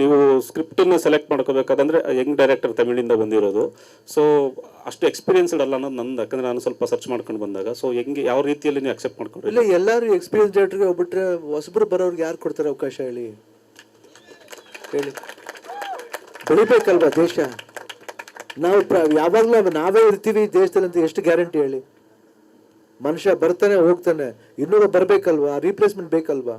ನೀವು ಸ್ಕ್ರಿಪ್ಟನ್ನು ಸೆಲೆಕ್ಟ್ ಮಾಡ್ಕೋಬೇಕಾದಂದ್ರೆ ಯಂಗ್ ಡೈರೆಕ್ಟರ್ ತಮಿಳಿಂದ ಬಂದಿರೋದು. ಸೊ ಅಷ್ಟು ಎಕ್ಸ್ಪೀರಿಯನ್ಸ್ಡ್ ಅಲ್ಲ ಅನ್ನೋದು ನಂದು. ಯಾಕಂದರೆ ನಾನು ಸ್ವಲ್ಪ ಸರ್ಚ್ ಮಾಡ್ಕೊಂಡು ಬಂದಾಗ. ಸೊ ಹೆಂಗೆ, ಯಾವ ರೀತಿಯಲ್ಲಿ ನೀವು ಅಕ್ಸೆಪ್ಟ್ ಮಾಡ್ಕೊಂಡು ಇಲ್ಲ, ಎಲ್ಲರೂ ಎಕ್ಸ್ಪೀರಿಯನ್ಸ್ ಡೈರೆಕ್ಟರ್ಗೆ ಹೋಗ್ಬಿಟ್ರೆ ಹೊಸಬ್ರು ಬರೋರ್ಗೆ ಯಾರು ಕೊಡ್ತಾರೆ ಅವಕಾಶ ಹೇಳಿ? ಹೇಳಿ. ಬೆಳಿಬೇಕಲ್ವಾ ದೇಶ? ನಾವು ಪ್ರ, ಯಾವಾಗಲೂ ನಾವೇ ಇರ್ತೀವಿ ದೇಶದಲ್ಲಿ ಅಂತ ಎಷ್ಟು ಗ್ಯಾರಂಟಿ ಹೇಳಿ? ಮನುಷ್ಯ ಬರ್ತಾನೆ, ಹೋಗ್ತಾನೆ. ಇನ್ನೊಬ್ಬ ಬರಬೇಕಲ್ವಾ? ರೀಪ್ಲೇಸ್ಮೆಂಟ್ ಬೇಕಲ್ವಾ?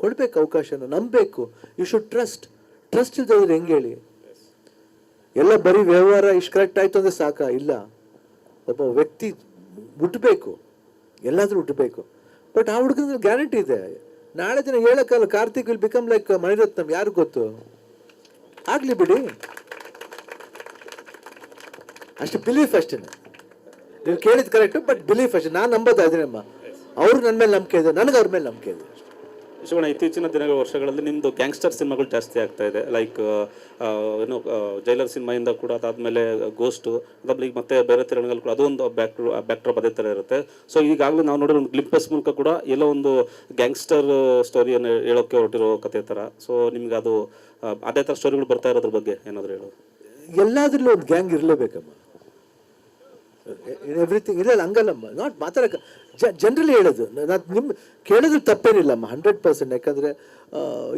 ಕೊಡ್ಬೇಕು ಅವಕಾಶನ, ನಂಬಬೇಕು. ಯು ಶುಡ್ ಟ್ರಸ್ಟ್ ಟ್ರಸ್ಟ್ ಇದ್ದವ್ರು ಹೆಂಗೆ ಹೇಳಿ? ಎಲ್ಲ ಬರೀ ವ್ಯವಹಾರ ಇಷ್ಟು ಕರೆಕ್ಟ್ ಆಯ್ತು ಅಂದ್ರೆ ಸಾಕ? ಇಲ್ಲ. ಒಬ್ಬ ವ್ಯಕ್ತಿ ಹುಟ್ಟಬೇಕು ಎಲ್ಲಾದರೂ ಹುಟ್ಟಬೇಕು ಬಟ್ ಆ ಹುಡುಗನ ಗ್ಯಾರಂಟಿ ಇದೆ. ನಾಳೆ ದಿನ ಹೇಳೋಕ್ಕಲ್ಲ Karthik will become like Mani Ratnam. ಯಾರು ಗೊತ್ತು? ಆಗಲಿ ಬಿಡಿ. ಅಷ್ಟು ಬಿಲೀಫ್ ಅಷ್ಟೇ. ನೀವು ಕೇಳಿದ್ ಕರೆಕ್ಟ್ ಬಟ್ ಬಿಲೀಫ್ ಅಷ್ಟೇ. ನಾನು ನಂಬೋದು ಅದೇನಮ್ಮ ಅವ್ರು ನನ್ನ ಮೇಲೆ ನಂಬಿಕೆ ಇದೆ. ನನಗೆ ಅವ್ರ ಮೇಲೆ ನಂಬಿಕೆ ಇದೆ. ಶಿವಣ್ಣ, ಇತ್ತೀಚಿನ ದಿನಗಳ ವರ್ಷಗಳಲ್ಲಿ ನಿಮ್ಮದು ಗ್ಯಾಂಗ್ಸ್ಟರ್ ಸಿನಿಮಾಗಳು ಜಾಸ್ತಿ ಆಗ್ತಾ ಇದೆ. ಲೈಕ್ ಏನು ಜೈಲರ್ ಸಿನಿಮಾಯಿಂದ ಕೂಡ ಅದಾದಮೇಲೆ ಗೋಸ್ಟು ಅದಾದ್ಮೇಲೆ ಈಗ ಮತ್ತೆ ಬೇರೆ ತಿರುಣಗಳು ಕೂಡ ಅದೊಂದು ಬ್ಯಾಕ್ ಬ್ಯಾಕ್ಟ್ರಾಪ್ ಅದೇ ಥರ ಇರುತ್ತೆ. ಸೊ ಈಗಾಗಲೇ ನಾವು ನೋಡಿರೋ ಒಂದು ಗ್ಲಿಂಪಸ್ ಮೂಲಕ ಕೂಡ ಎಲ್ಲೋ ಒಂದು ಗ್ಯಾಂಗ್ಸ್ಟರ್ ಸ್ಟೋರಿಯನ್ನು ಹೇಳೋಕ್ಕೆ ಹೊರಟಿರೋ ಕತೆ ಥರ ಸೊ ನಿಮ್ಗೆ ಅದು ಅದೇ ಥರ ಸ್ಟೋರಿಗಳು ಬರ್ತಾ ಇರೋದ್ರ ಬಗ್ಗೆ ಏನಾದರೂ ಹೇಳೋದು? ಎಲ್ಲಾದ್ರಲ್ಲೂ ಒಂದು ಗ್ಯಾಂಗ್ ಇರಲೇಬೇಕಮ್ಮ. ಎವ್ರಿಥಿಂಗ್ ಇಲ್ಲ ಹಂಗಲ್ಲಮ್ಮ ನಾಟ್ ಮಾತಾಡಕ್ಕೆ ಜನರಲಿ ಹೇಳೋದು ನಾನು ನಿಮ್ಮ ಕೇಳೋದು ತಪ್ಪೇನಿಲ್ಲಮ್ಮ ಹಂಡ್ರೆಡ್ ಪರ್ಸೆಂಟ್ ಯಾಕಂದರೆ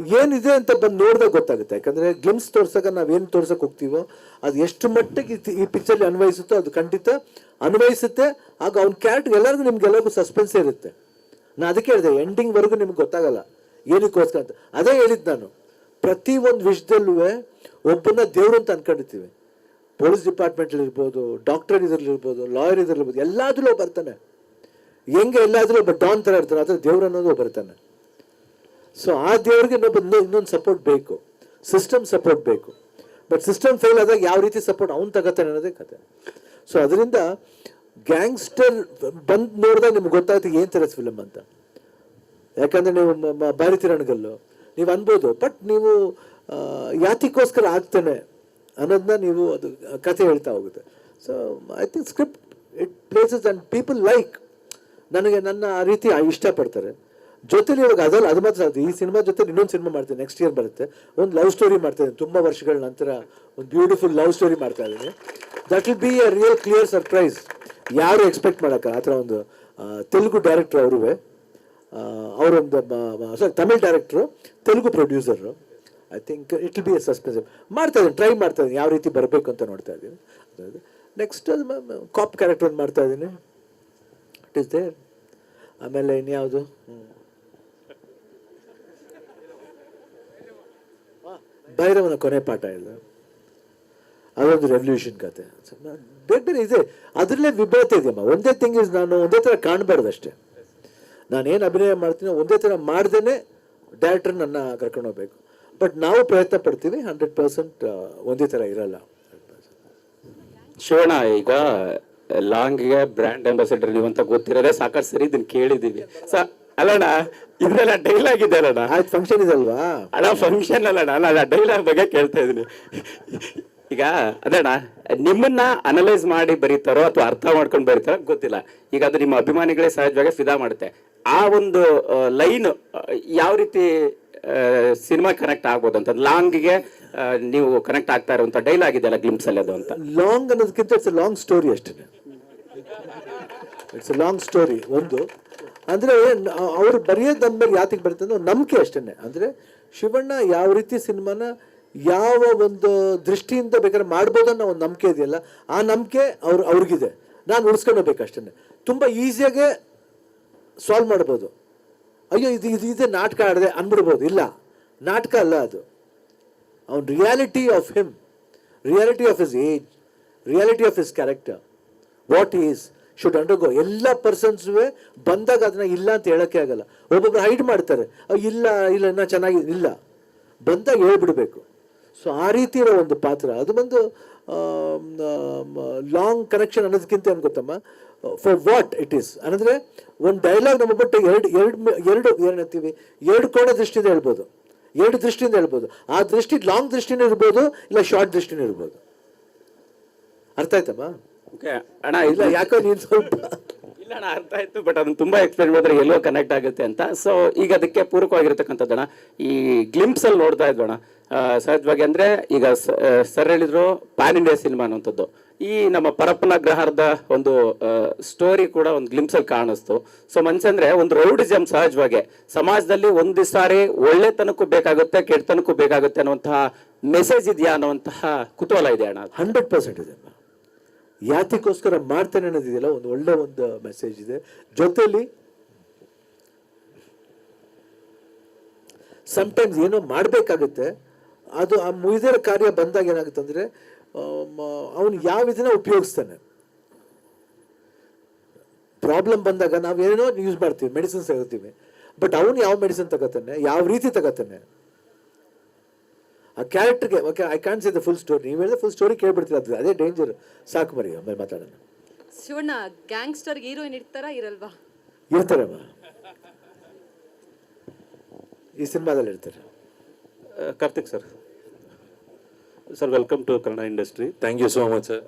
ಏನಿದೆ ಅಂತ ಬಂದು ನೋಡಿದಾಗ ಗೊತ್ತಾಗುತ್ತೆ, ಯಾಕಂದರೆ ಗ್ಲಿಮ್ಸ್ ನಾವು ನಾವೇನು ತೋರ್ಸೋಕೆ ಹೋಗ್ತೀವೋ, ಅದು ಎಷ್ಟು ಮಟ್ಟಿಗೆ ಈ- ಪಿಕ್ಚರ್ಲಿ ಅನ್ವಯಿಸುತ್ತೋ ಅದು ಖಂಡಿತ ಅನ್ವಯಿಸುತ್ತೆ, ಆಗ ಅವ್ನ ಕ್ಯಾರೆಕ್ಟರ್ ಎಲ್ಲರಿಗೂ ನಿಮ್ಗೆಲ್ಲರಿಗೂ ಸಸ್ಪೆನ್ಸ್ ಇರುತ್ತೆ. ನಾನು ಅದಕ್ಕೆ ಹೇಳಿದೆ ಎಂಡಿಂಗ್ವರೆಗೂ ನಿಮ್ಗೆ ಗೊತ್ತಾಗಲ್ಲ, ಏನಕ್ಕೋಸ್ಕರ ಅಂತ. ಅದೇ ಹೇಳಿದ್ದು ನಾನು, ಪ್ರತಿ ಒಂದು ವಿಷಯದಲ್ಲೂ ಒಬ್ಬನ ದೇವರು ಅಂತ ಅನ್ಕೊಂಡಿರ್ತೀವಿ. ಪೊಲೀಸ್ ಡಿಪಾರ್ಟ್ಮೆಂಟಲ್ಲಿ ಇರ್ಬೋದು ಡಾಕ್ಟರ್ ಇದರಲ್ಲಿರ್ಬೋದು ಲಾಯರ್ ಇದ್ರಲ್ಲಿರ್ಬೋದು ಎಲ್ಲಾದ್ರೂ ಬರ್ತಾನೆ. ಹೆಂಗೆ ಎಲ್ಲಾದ್ರೂ ಒಬ್ಬ ಡಾನ್ ಥರ ಇರ್ತಾನೆ, ಆದರೆ ದೇವ್ರು ಅನ್ನೋದು ಬರ್ತಾನೆ ಸೊ ಆ ದೇವ್ರಿಗೆ ಇನ್ನೊಬ್ಬ ಇನ್ನೊಂದು ಸಪೋರ್ಟ್ ಬೇಕು. ಸಿಸ್ಟಮ್ ಸಪೋರ್ಟ್ ಬೇಕು. ಬಟ್ ಸಿಸ್ಟಮ್ ಫೇಲ್ ಆದಾಗ ಯಾವ ರೀತಿ ಸಪೋರ್ಟ್ ಅವ್ನು ತಗೋತಾನೆ ಅನ್ನೋದೇ ಕತೆ. ಸೊ ಅದರಿಂದ ಗ್ಯಾಂಗ್ಸ್ಟರ್ ಬಂದು ನೋಡಿದಾಗ ನಿಮ್ಗೆ ಗೊತ್ತಾಗುತ್ತೆ ಏನು ಥರ ಫಿಲಮ್ ಅಂತ. ಯಾಕಂದ್ರೆ ನೀವು ಮ- ರಣಗಲ್ಲು ನೀವು ಅನ್ಬೋದು ಬಟ್ ನೀವು ಯಾತಿಗೋಸ್ಕರ ಆಗ್ತಾನೆ. ಅನ್ನೋದನ್ನ ನೀವು ಅದು ಕಥೆ ಹೇಳ್ತಾ ಹೋಗುತ್ತೆ. So I think script it places and people like ನನಗೆ ನನ್ನ ಆ ರೀತಿ ಇಷ್ಟಪಡ್ತಾರೆ. ಜೊತೆಲಿ ಇವಾಗ ಅದಲ್ಲ, ಅದು ಮಾತ್ರ ಅದು ಈ ಸಿನಿಮಾ ಜೊತೆ ಇನ್ನೊಂದು ಸಿನಿಮಾ ಮಾಡ್ತೀನಿ ನೆಕ್ಸ್ಟ್ ಇಯರ್ ಬರುತ್ತೆ. ಒಂದು ಲವ್ ಸ್ಟೋರಿ ಮಾಡ್ತಾ ಇದ್ದೀನಿ ತುಂಬ ವರ್ಷಗಳ ನಂತರ ಒಂದು ಬ್ಯೂಟಿಫುಲ್ ಲವ್ ಸ್ಟೋರಿ ಮಾಡ್ತಾ ಇದ್ದೀನಿ. That will be a real clear surprise ಯಾರು ಎಕ್ಸ್ಪೆಕ್ಟ್ ಮಾಡೋಕ್ಕ ಆ ಥರ ಒಂದು ತೆಲುಗು ಡೈರೆಕ್ಟ್ರು ಅವರೂ ಅವರೊಂದು ಸಾರಿ Tamil director Telugu producer I think it will be a suspense ಮಾಡ್ತಾ ಇದ್ದೀನಿ ಟ್ರೈ ಮಾಡ್ತಾ ಇದ್ದೀನಿ ಯಾವ ರೀತಿ ಬರಬೇಕು ಅಂತ ನೋಡ್ತಾ ಇದ್ದೀನಿ. ನೆಕ್ಸ್ಟ್ ಕಾಪ್ ಕ್ಯಾರೆಕ್ಟರ್ ಮಾಡ್ತಾ ಇದ್ದೀನಿ. ಇಟ್ ಇಸ್ ದೇರ್ ಆಮೇಲೆ ಇನ್ಯಾವುದು? ಭೈರವನ ಕೊನೆ ಪಾಠ ಇಲ್ಲ ಅದೊಂದು ರೆವಲ್ಯೂಷನ್ ಕತೆ. ನಾನ್- ಬೇರೆ ಬೇರೆ ಇದೆ. ಅದರಲ್ಲೇ ವಿಭೇದ ಇದೆಯಮ್ಮ. ಒಂದೇ ಥಿಂಗ್ ಇಸ್ ನಾನು ಒಂದೇ ಥರ ಕಾಣಬಾರ್ದು ಅಷ್ಟೇ ನಾನೇನು ಅಭಿನಯ ಮಾಡ್ತೀನೋ ಒಂದೇ ಥರ ಮಾಡ್ದೇ ಡೈರೆಕ್ಟರ್ ನನ್ನ ಕರ್ಕೊಂಡು ಹೋಗ್ಬೇಕು. ಬಟ್ ನಾವು ಪ್ರಯತ್ನ ಪಡ್ತೀವಿ ಹಂಡ್ರೆಡ್ ಪರ್ಸೆಂಟ್ ಒಂದೇ ಥರ ಇರಲ್ಲ. ಶಿವಣ್ಣ ಈಗ ಲಾಂಗ್ಗೆ ಬ್ರ್ಯಾಂಡ್ ಅಂಬಾಸಿಡರ್ ನೀವು ಅಂತ ಗೊತ್ತಿರೋದೇ ಸಾಕಷ್ಟು ಸರಿ ಇದನ್ನ ಕೇಳಿದೀವಿ. ಸ ಅಲ್ಲಣ್ಣ ಇದೆಲ್ಲ ಡೈಲಾಗ್ ಇದೆ ಅಲ್ಲಣ್ಣ? ಆಯ್ತು ಫಂಕ್ಷನ್ ಇದಲ್ವಾ ಅಣ್ಣ ಫಂಕ್ಷನ್ ಅಲ್ಲಣ್ಣ ನಾನು ಡೈಲಾಗ್ ಬಗ್ಗೆ ಕೇಳ್ತಾ ಇದೀನಿ ಈಗ ಅದಣ್ಣ ನಿಮ್ಮನ್ನ ಅನಲೈಸ್ ಮಾಡಿ ಬರೀತಾರೋ ಅಥವಾ ಅರ್ಥ ಮಾಡ್ಕೊಂಡು ಬರೀತಾರೋ ಗೊತ್ತಿಲ್ಲ. ಈಗ ಅದು ನಿಮ್ಮ ಅಭಿಮಾನಿಗಳೇ ಸಹಜವಾಗಿ ಫಿದಾ ಮಾಡುತ್ತೆ. ಆ ಒಂದು ಲೈನ್ ಯಾವ ರೀತಿ ಸಿನಿಮಾ ಕನೆಕ್ಟ್ ಆಗ್ಬೋದು ಅಂತ. ಲಾಂಗ್ಗೆ ನೀವು ಕನೆಕ್ಟ್ ಆಗ್ತಾ ಇರುವಂತ ಡೈಲಾಗ್ ಇದೆಲ್ಲ ಗ್ಲಿಮ್ಸ್ ಅಲ್ಲಿ ಅದು ಅಂತ. ಲಾಂಗ್ ಅನ್ನೋದಕ್ಕಿಂತ ಇಟ್ಸ್ ಲಾಂಗ್ ಸ್ಟೋರಿ ಅಷ್ಟೇ. ಇಟ್ಸ್ ಲಾಂಗ್ ಸ್ಟೋರಿ ಒಂದು. ಅಂದರೆ, ಅವ್ರು ಬರೆಯೋದು ಅಂದ್ಮೇಲೆ ಯಾತಿಗೆ ಬರುತ್ತೆ ಅಂದ್ರೆ ಒಂದು ನಂಬಿಕೆ ಅಷ್ಟೇ ಅಂದರೆ, ಶಿವಣ್ಣ ಯಾವ ರೀತಿ ಸಿನಿಮಾನ ಯಾವ ಒಂದು ದೃಷ್ಟಿಯಿಂದ ಬೇಕಾದ್ರೆ ಮಾಡ್ಬೋದು ಅನ್ನೋ ಒಂದು ನಂಬಿಕೆ ಇದೆಯಲ್ಲ, ಆ ನಂಬಿಕೆ ಅವ್ರು, ಅವ್ರಿಗಿದೆ. ನಾನು ಉಳಿಸ್ಕೊಂಡು ಹೋಗ್ಬೇಕು ಅಷ್ಟೇ ತುಂಬ ಈಸಿಯಾಗೆ ಸಾಲ್ವ್ ಮಾಡ್ಬೋದು. ಅಯ್ಯೋ, ಇದು ಇದು ಇದೆ ನಾಟಕ ಆಡಿದೆ ಅಂದ್ಬಿಡ್ಬೋದು. ಇಲ್ಲ, ನಾಟಕ ಅಲ್ಲ ಅದು. ಅವನ್ reality of him reality of his age reality of his character what is should undergo ಎಲ್ಲ ಪರ್ಸನ್ಸುವೆ ಬಂದಾಗ ಅದನ್ನ ಇಲ್ಲ ಅಂತ ಹೇಳೋಕ್ಕೆ ಆಗಲ್ಲ. ಒಬ್ಬೊಬ್ರು ಹೈಡ್ ಮಾಡ್ತಾರೆ. ಇಲ್ಲ ಇಲ್ಲ ನಾ ಚೆನ್ನಾಗಿ, ಇಲ್ಲ. ಬಂದಾಗ ಹೇಳ್ಬಿಡ್ಬೇಕು. ಸೊ ಆ ರೀತಿ ಇರೋ ಒಂದು ಪಾತ್ರ. ಅದು ಬಂದು ಲಾಂಗ್ ಕನೆಕ್ಷನ್ ಅನ್ನೋದಕ್ಕಿಂತ ಏನು ಗೊತ್ತಮ್ಮ? ಫಾರ್ ವಾಟ್ ಇಟ್ ಈಸ್ ಅಂದರೆ ಒಂದು ಡೈಲಾಗ್ ನಮ್ಮ ಬಟ್ಟೆ ಎರಡು ಎರಡು ಎರಡು ಏನಂತೀವಿ ಎರಡು ಕೋಣ ದೃಷ್ಟಿಯಿಂದ ಹೇಳ್ಬೋದು. ಎರಡು ದೃಷ್ಟಿಯಿಂದ ಹೇಳ್ಬೋದು. ಆ ದೃಷ್ಟಿ ಲಾಂಗ್ ದೃಷ್ಟಿನೂ ಇರ್ಬೋದು ಇಲ್ಲ ಶಾರ್ಟ್ ದೃಷ್ಟಿನೂ ಇರ್ಬೋದು. ಅರ್ಥ ಆಯ್ತಮ್ಮ? ಓಕೆ ಅಣ್ಣ ಇಲ್ಲ ಯಾಕೋ ನೀನು ಸ್ವಲ್ಪ ಅಣ್ಣ ಅರ್ಥ ಆಯ್ತು ಬಟ್ ಅದನ್ನ ತುಂಬಾ ಎಕ್ಸ್ಪ್ಲೇನ್ ಮಾಡಿದ್ರೆ ಎಲ್ಲೋ ಕನೆಕ್ಟ್ ಆಗುತ್ತೆ ಅಂತ. ಸೊ ಈಗ ಅದಕ್ಕೆ ಪೂರಕವಾಗಿರ್ತಕ್ಕಂಥದ್ದಣ್ಣ ಈ ಗ್ಲಿಂಪ್ಸ್ ಅಲ್ಲಿ ನೋಡ್ತಾ ಇದ್ವಣ್ಣ ಆ, ಸಹಜವಾಗಿ ಅಂದ್ರೆ ಈಗ ಸರ್ ಹೇಳಿದ್ರು ಪ್ಯಾನ್ ಇಂಡಿಯಾ ಸಿನಿಮಾ ಅನ್ನುವಂಥದ್ದು. ಈ ನಮ್ಮ ಪರಪ್ಪನ ಗ್ರಹಾರದ ಒಂದು ಸ್ಟೋರಿ ಕೂಡ ಒಂದು ಗ್ಲಿಂಪ್ಸ್ ಅಲ್ಲಿ ಕಾಣಿಸ್ತು. ಸೊ ಮನ್ಸಂದ್ರೆ ಒಂದು ರೌಡಿಸಮ್ ಸಹಜವಾಗಿ. ಸಮಾಜದಲ್ಲಿ ಒಂದು ಸಾರಿ ಒಳ್ಳೆತನಕ್ಕೂ ಬೇಕಾಗುತ್ತೆ ಕೆಟ್ಟತನಕ್ಕೂ ಬೇಕಾಗುತ್ತೆ ಅನ್ನುವಂತಹ ಮೆಸೇಜ್ ಇದೆಯಾ ಅನ್ನುವಂತಹ ಕುತೂಹಲ ಇದೆ ಅಣ್ಣ. ಹಂಡ್ರೆಡ್ ಪರ್ಸೆಂಟ್ ಇದೆ ಯಾತಿಗೋಸ್ಕರ ಮಾಡ್ತೇನೆ ಅನ್ನೋದಿದೆಯಲ್ಲ, ಒಂದು ಒಳ್ಳೆ ಒಂದು ಮೆಸೇಜ್ ಇದೆ. ಜೊತೆಯಲ್ಲಿ ಸಮ್ಟೈಮ್ಸ್ ಏನೋ ಮಾಡಬೇಕಾಗುತ್ತೆ, ಅದು ಆ ಮುಗಿದಿರೋ ಕಾರ್ಯ ಬಂದಾಗ ಏನಾಗುತ್ತೆ ಅಂದರೆ ಅವನು ಯಾವ ಇದನ್ನ ಉಪಯೋಗಿಸ್ತಾನೆ. ಪ್ರಾಬ್ಲಮ್ ಬಂದಾಗ ನಾವು ಏನೇನೋ ಯೂಸ್ ಮಾಡ್ತೀವಿ ಮೆಡಿಸಿನ್ಸ್ ತಗೋತೀವಿ. ಬಟ್ ಅವನು ಯಾವ ಮೆಡಿಸಿನ್ ತಗೋತಾನೆ, ಯಾವ ರೀತಿ ತಗೋತಾನೆ ಆ ಕ್ಯಾರೆಕ್ಟರ್ಗೆ okay I can see the full story ನೀವು ಹೇಳಿದ್ರೆ ಫುಲ್ ಸ್ಟೋರಿ ಕೇಳ್ಬಿಡ್ತೀರ ಅದು ಅದೇ ಡೇಂಜರ್ ಸಾಕು ಮರಿ ಆಮೇಲೆ ಮಾತಾಡೋಣ. ಶಿವಣ್ಣ ಗ್ಯಾಂಗ್ಸ್ಟರ್ ಹೀರೋಯಿನ್ ಇರ್ತಾರ ಇರಲ್ವಾ? ಇರ್ತಾರಮ್ಮ ಈ ಸಿನಿಮಾದಲ್ಲಿ ಇರ್ತಾರೆ. Karthik sir. Sir welcome to Kannada industry thank you so much sir.